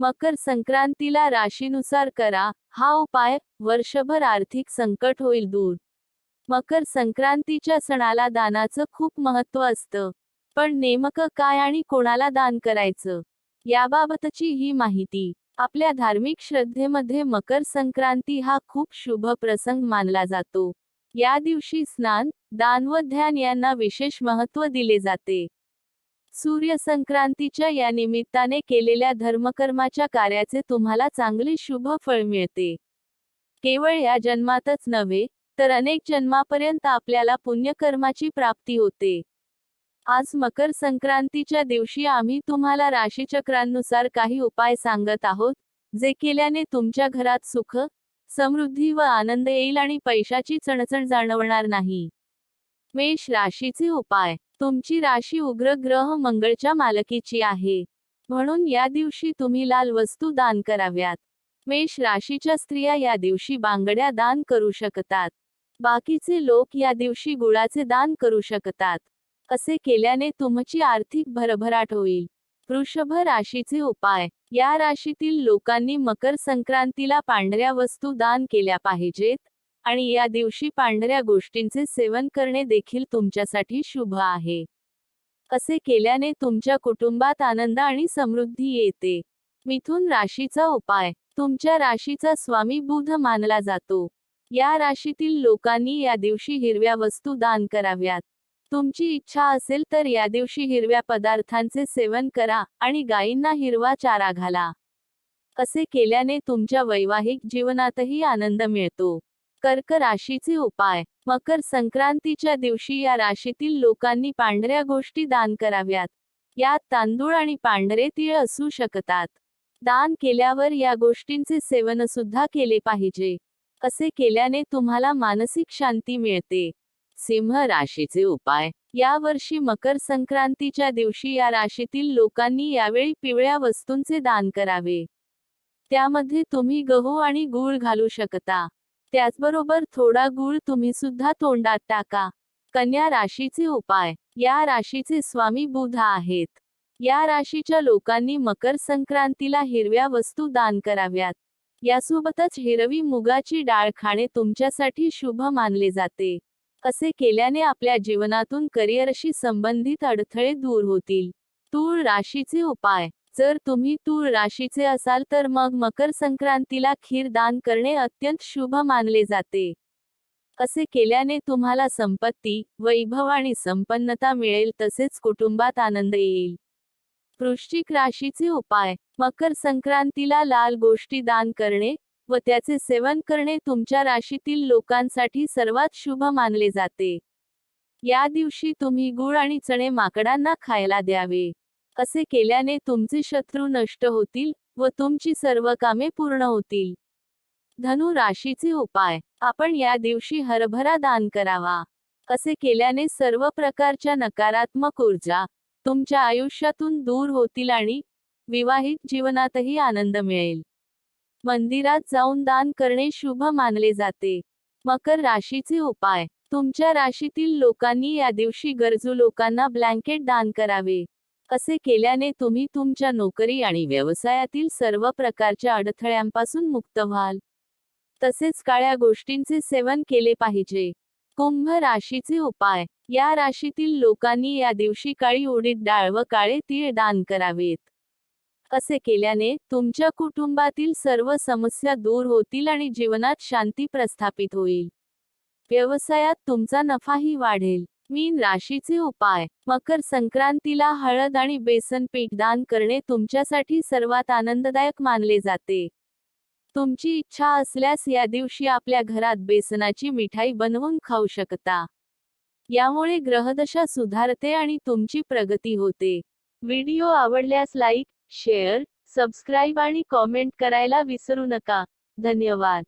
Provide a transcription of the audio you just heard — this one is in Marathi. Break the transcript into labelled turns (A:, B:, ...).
A: मकर संक्रांतीला राशीनुसार करा. हा उपाय वर्षभर आर्थिक संकट होईल दूर. मकर संक्रांतीच्या सणाला दानाचं खूप महत्त्व असतं. पण नेमकं काय आणि कोणाला दान करायचं? याबाबतची ही माहिती आपल्या धार्मिक श्रद्धेमध्ये मकर संक्रांती हा खूप शुभ प्रसंग मानला जातो. या दिवशी स्नान दान व ध्यान यांना विशेष महत्त्व दिले जाते. सूर्य संक्रांतीच्या या निमित्ताने केलेल्या धर्मकर्माच्या कार्याचे तुम्हाला चांगले शुभ फळ मिळते. केवळ या जन्मातच नव्हे तर अनेक जन्मापर्यंत आपल्याला पुण्यकर्माची प्राप्ती होते. आज मकर संक्रांतीच्या दिवशी आम्ही तुम्हाला राशीचक्रांनुसार काही उपाय सांगत आहोत जे केल्याने तुमच्या घरात सुख समृद्धी व आनंद येईल आणि पैशाची चणचण जाणवणार नाही. मेष राशीचे उपाय तुमची राशी उग्र ग्रह मंगळच्या मालकीची आहे. म्हणून या दिवशी तुम्ही लाल वस्तू दान कराव्यात. मेष राशीच्या स्त्रिया या दिवशी बांगड्या दान करू शकतात. बाकीचे लोक या दिवशी गुळाचे दान करू शकतात. असे केल्याने तुमची आर्थिक भरभराट होईल. वृषभ राशीचे उपाय. या राशीतील लोकांनी मकर संक्रांतीला पांढऱ्या वस्तू दान केल्या पाहिजेत. आणि या दिवशी पांढऱ्या गोष्टींचे सेवन करणे देखील तुमच्यासाठी शुभ आहे. असे केल्याने तुमच्या कुटुंबात आनंद आणि समृद्धी येते. मिथुन राशीचा उपाय. तुमच्या राशीचा स्वामी बुध मानला जातो. या राशीतील लोकांनी या दिवशी हिरव्या वस्तू दान कराव्यात. तुमची इच्छा असेल तर या दिवशी हिरव्या पदार्थांचे सेवन करा आणि गायींना हिरवा चारा घाला. असे केल्याने तुमच्या वैवाहिक जीवनातही आनंद मिळतो. कर्क राशीचे उपाय. मकर संक्रांतीच्या दिवशी या राशीतील लोकांनी पांढऱ्या गोष्टी दान कराव्यात. यात तांदूळ आणि पांढरे तीळ असू शकतात. दान केल्यावर या गोष्टींचे सेवन सुद्धा केले पाहिजे. असे केल्याने तुम्हाला मानसिक शांती मिळते. सिंह राशीचे उपाय. या वर्षी मकर संक्रांतीच्या दिवशी या राशीतील लोकांनी यावेळी पिवळ्या वस्तूंचे दान करावे. त्यामध्ये तुम्ही गहू आणि गूळ घालू शकता. त्याचबरोबर थोडा गूळ तुम्ही सुद्धा तोंडात टाका. कन्या राशीचे उपाय. या राशीचे स्वामी बुध आहेत. या राशीच्या लोकांनी मकर संक्रांतीला हिरव्या वस्तू दान कराव्यात. यासोबतच हिरवी मुगाची डाळ खाणे तुमच्यासाठी शुभ मानले जाते. असे केल्याने आपल्या जीवनातून करिअरशी संबंधित अडथळे दूर होतील. तूळ राशीचे उपाय. जर तुम्ही तूळ राशीचे असाल तर मग मकर संक्रांतीला खीर दान करणे अत्यंत शुभ मानले जाते. असे केल्याने तुम्हाला संपत्ती वैभव आणि संपन्नता मिळेल तसेच कुटुंबात आनंद येईल. वृश्चिक राशीचे उपाय मकर संक्रांतीला लाल गोष्टी दान करणे व त्याचे सेवन करणे तुमच्या राशीतील लोकांसाठी सर्वात शुभ मानले जाते. या दिवशी तुम्ही गुळ आणि चणे माकडांना खायला द्यावे. असे केल्याने तुमचे शत्रू नष्ट होतील व तुमची सर्व कामे पूर्ण होतील. धनु राशीचे उपाय. आपण या दिवशी हरभरा दान करावा. असे केल्याने सर्व प्रकारच्या नकारात्मक ऊर्जा तुमच्या आयुष्यातून दूर होतील आणि विवाहित जीवनातही आनंद मिळेल. मंदिरात जाऊन दान करणे शुभ मानले जाते. मकर राशीचे उपाय. तुमच्या राशीतील लोकांनी या दिवशी गरजू लोकांना ब्लँकेट दान करावे. असे केल्याने तुम्ही तुमच्या नोकरी आणि व्यवसायातील सर्व प्रकारच्या अडथळ्यांपासून मुक्त व्हाल? तसेच काळ्या गोष्टींचे सेवन केले पाहिजे. कुंभ राशीचे उपाय. या राशीतील लोकांनी या दिवशी काळी उडीद डाळ व काळे तीळ दान करावेत. असे केल्याने तुमच्या कुटुंबातील सर्व समस्या दूर होतील आणि जीवनात शांती प्रस्थापित होईल. व्यवसायात तुमचा नफाही वाढेल. मीन राशीचे उपाय. मकर संक्रांतीला हळद आणि बेसन पीठ दान करणे तुमच्यासाठी सर्वात आनंददायक मानले जाते. तुमची इच्छा असल्यास या दिवशी आपल्या घरात बेसनाची मिठाई बनवून खाऊ शकता. यामुळे ग्रहदशा सुधारते आणि तुमची प्रगती होते. व्हिडिओ आवडल्यास लाईक शेअर सबस्क्राईब आणि कॉमेंट करायला विसरू नका. धन्यवाद.